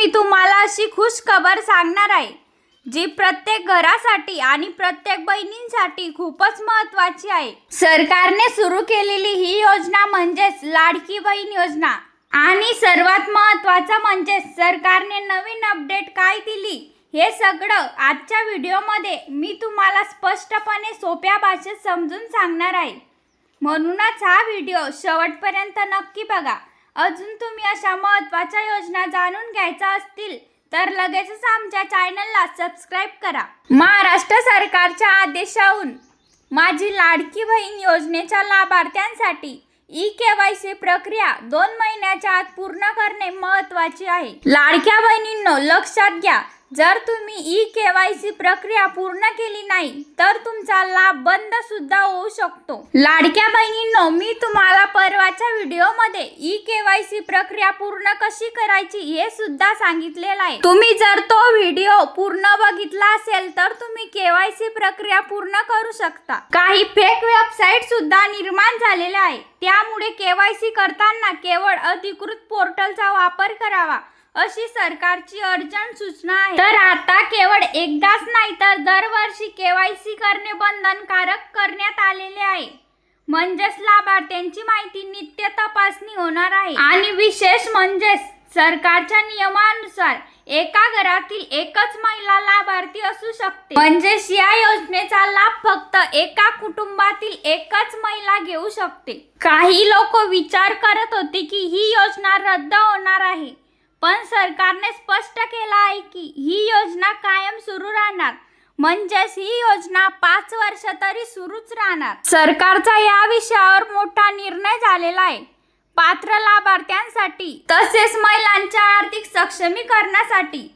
मी तुम्हाला अशी खुश खबर सांगणार आहे जी प्रत्येक घरासाठी आणि प्रत्येक बहिणींसाठी खूपच महत्वाची आहे. सरकारने सुरू केलेली ही योजना म्हणजेच लाडकी बहीण योजना. आणि सर्वात महत्वाचं म्हणजे सरकारने नवीन अपडेट काय दिली हे सगळं आजच्या व्हिडिओमध्ये मी तुम्हाला स्पष्टपणे सोप्या भाषेत समजून सांगणार आहे. म्हणूनच हा व्हिडिओ शेवटपर्यंत नक्की बघा. अजून तुम्ही अशा महत्त्वाच्या योजना जाणून घ्यायच्या असतील तर लगेचच आमच्या चॅनलला सबस्क्राईब करा. महाराष्ट्र सरकारच्या आदेशाहून माझी लाडकी बहीण योजनेच्या लाभार्थ्यांसाठी ई के वाय सी प्रक्रिया दोन महिन्याच्या आत पूर्ण करणे महत्त्वाचे आहे. लाडक्या बहिणींनो लक्षात घ्या जर तुम्ही ई के वाय सी प्रक्रिया पूर्ण केली नाही तर तुमचा लाभ बंद सुद्धा होऊ शकतो. लाडक्या बहिणींनो मी तुम्हाला परवाच्या व्हिडिओमध्ये ई के वाय सी प्रक्रिया पूर्ण कशी करायची हे सुद्धा सांगितलेलं आहे. तुम्ही जर तो व्हिडिओ पूर्ण बघितला असेल तर तुम्ही के वाय सी प्रक्रिया पूर्ण करू शकता. काही फेक वेबसाईट सुद्धा निर्माण झालेल्या आहे. त्यामुळे केवायसी करताना केवळ अधिकृत पोर्टलचा वापर करावा. अशी सरकारची अर्जंट सूचना आहे. तर आता केवळ एकदाच नाही तर दरवर्षी केवायसी करणे बंधनकारक करण्यात आलेले आहे. म्हणजेच लाभार्थ्यांची माहिती नित्य तपासणी होणार आहे. आणि विशेष म्हणजेच सरकारच्या नियमानुसार एका घरातील एकच महिला लाभार्थी असू शकते. म्हणजेच या योजनेचा लाभ फक्त एका कुटुंबातील एकच महिला घेऊ शकते. काही लोक विचार करत होते की ही योजना रद्द होणार आहे. पण सरकारने स्पष्ट केलं आहे की ही योजना कायम सुरू राहणार. म्हणजेच ही योजना पाच वर्ष तरी सुरूच राहणार. सरकारचा या विषयावर मोठा निर्णय झालेला आहे. पात्र लाभार्थ्यांसाठी तसेच महिलांच्या आर्थिक सक्षमीकरणासाठी.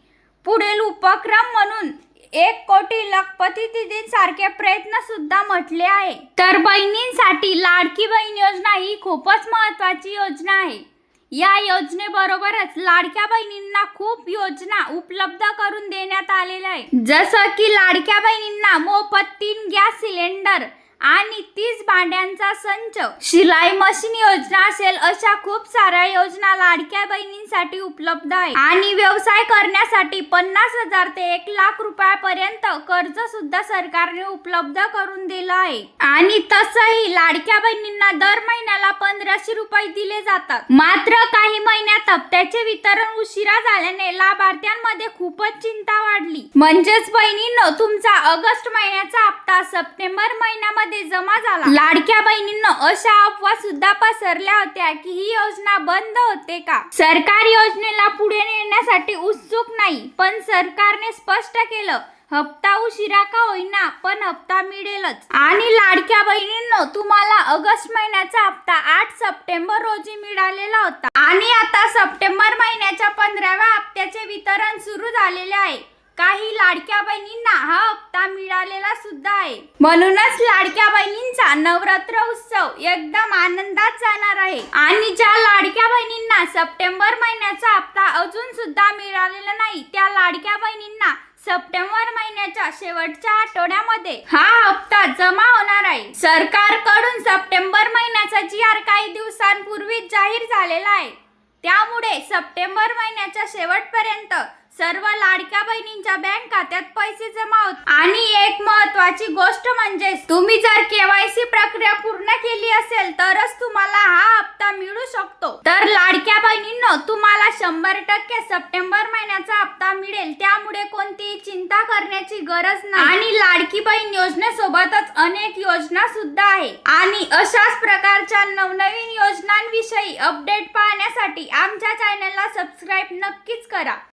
पुढील उपक्रम म्हणून एक कोटी लखपती दिदी सारखे प्रयत्न सुद्धा म्हटले आहे. तर बहिणींसाठी लाडकी बहीण योजना ही खूपच महत्वाची योजना आहे. या योजनेबरोबरच लाडक्या बहिणींना खूप योजना उपलब्ध करून देण्यात आलेल्या आहे जसं की लाडक्या बहिणींना मोफत तीन गॅस सिलेंडर आणि तीस भांड्यांचा संच. शिलाई मशीन योजना असेल अशा खूप साऱ्या योजना लाडक्या बहिणींसाठी उपलब्ध आहे आणि व्यवसाय करण्यासाठी पन्नास हजार ते एक लाख रुपयापर्यंत कर्ज सुद्धा सरकारने उपलब्ध करून दिलं आहे. आणि तसंही लाडक्या बहिणींना दर महिन्याला पंधराशे रुपये दिले जातात. मात्र काही महिन्यात हप्त्याचे वितरण उशिरा झाल्याने लाभार्थ्यांमध्ये खूपच चिंता वाढली. म्हणजेच बहिणींनो तुमचा ऑगस्ट महिन्याचा हप्ता सप्टेंबर महिन्यामध्ये जमा झाला. लाडक्या बहिणींना अशा अफवा सुद्धा पसरल्या होत्या की ही योजना बंद होते का? सरकार योजनेला पुढे नेण्यासाठी उत्सुक नाही पण सरकारने स्पष्ट केलं हप्ता उशिरा का होईना पण हप्ता मिळेलच. आणि लाडक्या बहिणींनो तुम्हाला ऑगस्ट महिन्याचा हप्ता आठ सप्टेंबर रोजी मिळालेला होता. आणि आता सप्टेंबर महिन्याच्या पंधराव्या हप्त्याचे वितरण सुरू झालेले आहे. काही लाडक्या बहिणींना हा हप्ता मिळाले सुद्धा आहे. म्हणूनच लाडक्या बहिणींचा नवरात्र उत्सव एकदम आनंदात जाणार आहे. आणि ज्या लाडक्या बहिणींना सप्टेंबर महिन्याचा हप्ता अजून सुद्धा मिळालेला नाही त्या लाडक्या बहिणींना सप्टेंबर महिन्याच्या शेवटच्या आठवड्यामध्ये हा हप्ता जमा होणार आहे. सरकारकडून सप्टेंबर महिन्याचा जी आर काही दिवसांपूर्वीच जाहीर झालेला आहे. त्यामुळे सप्टेंबर महिन्याच्या शेवटपर्यंत सर्व लाडक्या बहिणींच्या बँक खात्यात पैसे जमा होत. आणि एक महत्वाची गोष्ट म्हणजे तुम्ही जर केवायसी प्रक्रिया पूर्ण केली असेल तरच तुम्हाला हा हप्ता मिळू शकतो. तर लाडक्या बहिणींनो तुम्हाला शंभर टक्के सप्टेंबर महिन्याचा हप्ता मिळेल. त्यामुळे कोणतीही चिंता करण्याची गरज नाही. आणि लाडकी बहीण योजनेसोबतच अनेक योजना सुद्धा आहे. आणि अशाच प्रकारच्या नवनवीन योजनांविषयी अपडेट पाहण्यासाठी आमच्या चॅनलला सबस्क्राईब नक्कीच करा.